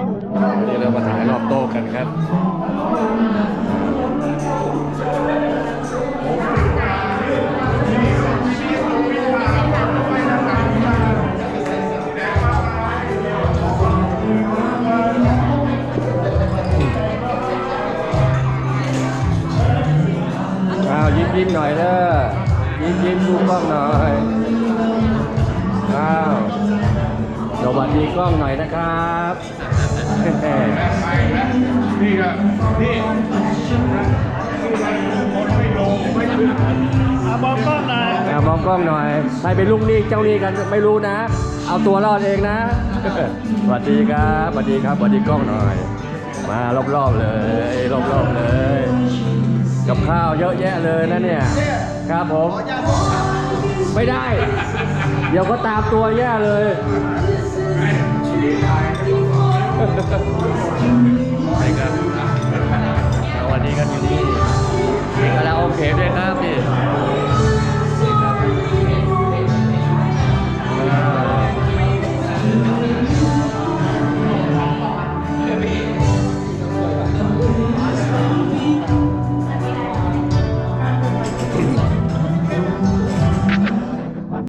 วันนี้เรามาถ่ายรอบโต๊ะกันครับอ้าวยิ้มยิ้มหน่อยเด้อยิ้มยิ้มดูกล้องหน่อยอ้าว วัสดีกล้องหน่อยนะครับนี่ก็นี่คนไม่ลงไม่ขึ้นอะบอกกล้องหน่อยอ่ามองกล้องหน่อยใครเป็นลูกหนี้เจ้าหนี้กันไม่รู้นะ เอาตัวรอดเองนะสวัสดีครับสวัสดีครับสวัสดีกล้องหน่อย มารอบๆเลยรอบๆเลย กับข้าวเยอะแยะเลยนะเนี่ย ครับผม ไม่ได้ เดี๋ยวก็ตามตัวแย่เลยวันนี้ก็อ